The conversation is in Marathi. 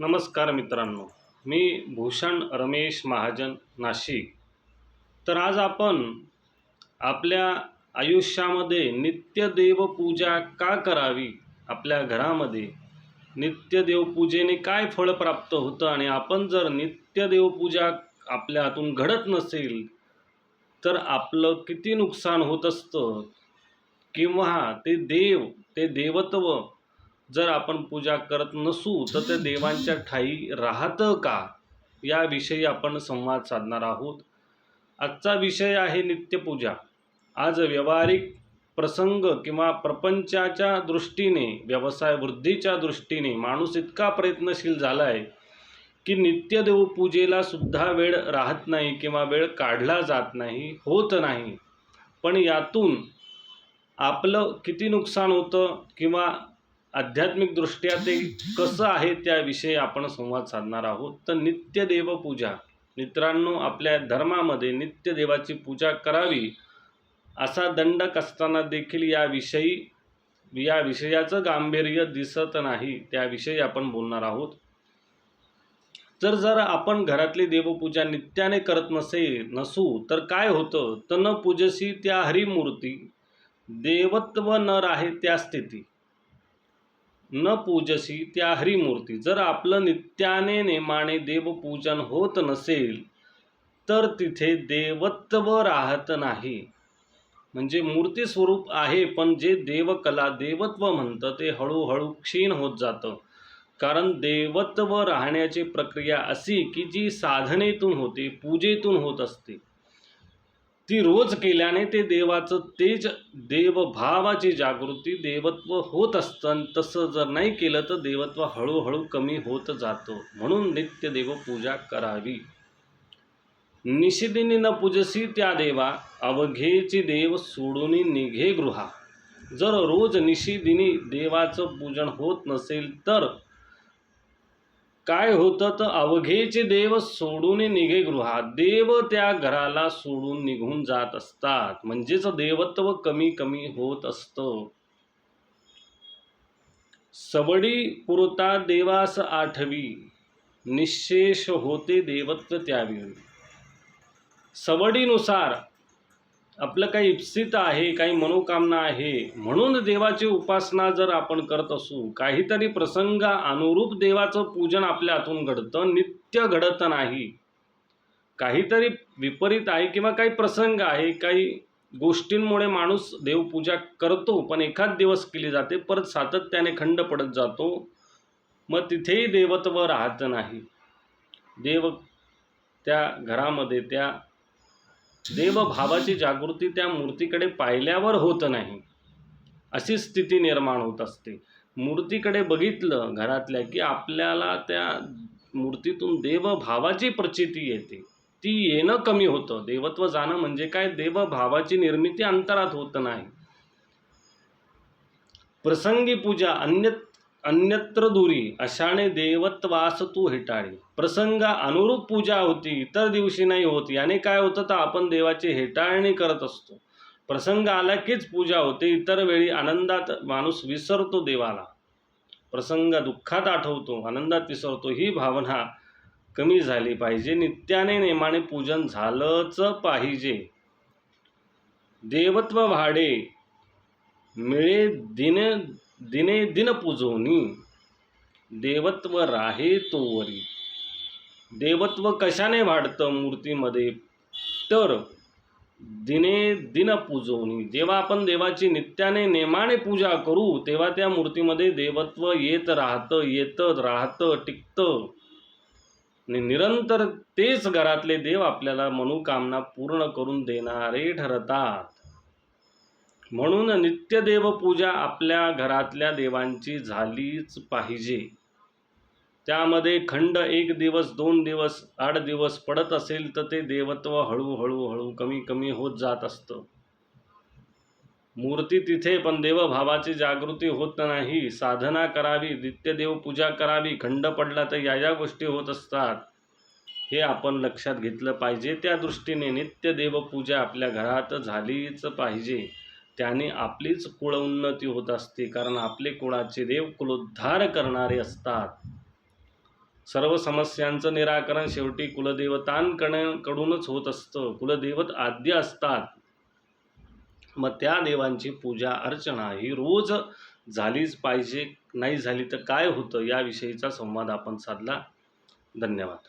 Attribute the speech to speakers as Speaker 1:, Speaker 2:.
Speaker 1: नमस्कार मित्रांनो मी भूषण रमेश महाजन नाशिक. तर आज आपण आपल्या आयुष्यामध्ये नित्य देवपूजा का करावी? आपल्या घरामध्ये नित्य देवपूजेने काय फळ प्राप्त होतं? आणि आपण जर नित्य देवपूजा आपल्या हातून घडत नसेल तर आपलं किती नुकसान होत असतं? किंवा ते देव ते देवत्व जर आपण पूजा करत नसू तर ते देवांच्या ठाई राहतं का? याविषयी आपण संवाद साधणार आहोत. आजचा विषय आहे नित्यपूजा आज व्यावहारिक प्रसंग किंवा प्रपंचाच्या दृष्टीने व्यवसाय वृद्धीच्या दृष्टीने माणूस इतका प्रयत्नशील झाला आहे की नित्यदेवपूजेला सुद्धा वेळ राहत नाही किंवा वेळ काढला जात नाही होत नाही. पण यातून आपलं किती नुकसान होतं किंवा आध्यात्मिकदृष्ट्या ते कसं आहे त्याविषयी आपण संवाद साधणार आहोत. तर नित्य देवपूजा मित्रांनो आपल्या धर्मामध्ये नित्य देवाची पूजा करावी असा दंडक असताना देखील याविषयी या विषयाचं गांभीर्य दिसत नाही त्याविषयी आपण बोलणार आहोत. तर जर आपण घरातली देवपूजा नित्याने करत नसे नसू तर काय होतं? तर न पूजसी त्या हरिमूर्ती देवत्व न राहे त्या स्थिती. न पूजसी त्या हरिमूर्ती. जर आपलं नित्याने नेमाने देवपूजन होत नसेल तर तिथे देवत्व राहत नाही. म्हणजे मूर्ती स्वरूप आहे पण जे देवकला देवत्व म्हणतं ते हळूहळू क्षीण होत जातं. कारण देवत्व राहण्याची प्रक्रिया अशी की जी साधनेतून होते पूजेतून होत असते. ती रोज केल्याने ते देवाचं तेज देवभावाची जागृती देवत्व होत असतं. तसं जर नाही केलं तर देवत्व हळूहळू कमी होत जातं. म्हणून नित्य देवपूजा करावी. निशिदिनी न पूजसी त्या देवा अवघेची देव सोडून निघे गृहा. जर रोज निशिदिनी देवाचं पूजन होत नसेल तर काय होतं तर अवघेचे देव सोडून निघे गृहात देव त्या घराला सोडून निघून जात असतात. म्हणजेच देवत्व कमी कमी होत असतं. सवडी पुरता देवास आठवी. निशेष होते देवत्व त्यावेळी. सवडीनुसार आपलं काही इप्सित आहे काही मनोकामना आहे म्हणून देवाची उपासना जर आपण करत असू काहीतरी प्रसंग अनुरूप देवाचं पूजन आपल्या हातून घडतं नित्य घडत नाही. काहीतरी विपरीत आहे किंवा काही प्रसंग आहे काही गोष्टींमुळे माणूस देवपूजा करतो पण एखाद दिवस केली जाते परत सातत्याने खंड पडत जातो मग तिथेही देवत्व राहत नाही. देव त्या घरामध्ये त्या देवभावाची जागृती त्या मूर्तीकडे पाहिल्यावर होत नाही. अशी स्थिती निर्माण होत असते. मूर्तीकडे बघितलं घरातल्या की आपल्याला त्या मूर्तीतून देवभावाची प्रचिती येते. ती येणं कमी होतं. देवत्व जाणं म्हणजे काय? देवभावाची निर्मिती अंतरात होत नाही. प्रसंगी पूजा अन्य अन्यत्र दुरी अशाने देवत्वास तू हेटाळी प्रसंग अनुरूप पूजा होती इतर दिवशी नाही होत. याने काय होतं तर आपण देवाची हेटाळणी करत असतो. प्रसंग आला कीच पूजा होते इतर वेळी आनंदात माणूस विसरतो देवाला. प्रसंग दुःखात आठवतो आनंदात विसरतो ही भावना कमी झाली पाहिजे. नित्याने नेमाने पूजन झालंच पाहिजे. देवत्व भाडे मिळे दिन दिने दिन पूजोनी देवत्व राहे तोवरी. देवत्व कशाने वाढतं मूर्तीमध्ये? तर दिने दिन पूजवणी जेव्हा आपण देवाची नित्याने नेमाने पूजा करू तेव्हा त्या मूर्तीमध्ये देवत्व येत राहतं येतं राहतं टिकतं. आणि निरंतर तेच घरातले देव आपल्याला मनोकामना पूर्ण करून देणारे ठरतात. म्हणून नित्यदेव पूजा आपल्या घरातल्या देवांची झालीच पाहिजे. त्यामध्ये खंड एक दिवस दोन दिवस आठ दिवस पडत असेल तर ते देवत्व हळूहळू हळू कमी कमी होत जात असतं. मूर्ती तिथे पण देवभावाची जागृती होत नाही. साधना करावी नित्यदेव पूजा करावी खंड पडला तर या या गोष्टी होत असतात. हे आपण लक्षात घेतलं पाहिजे. त्या दृष्टीने नित्यदेव पूजा आपल्या घरात झालीच पाहिजे. त्याने आपलीच कुळोन्नती होत असते कारण आपले कुळाचे देव कुलोद्धार करणारे असतात. सर्व समस्यांचं निराकरण शेवटी कुलदेवतांकडूनच होत असतं. कुलदैवत आद्य असतात. मग त्या देवांची पूजा अर्चना ही रोज झालीच पाहिजे नाही झाली तर काय होतं? याविषयीचा संवाद आपण साधला. धन्यवाद.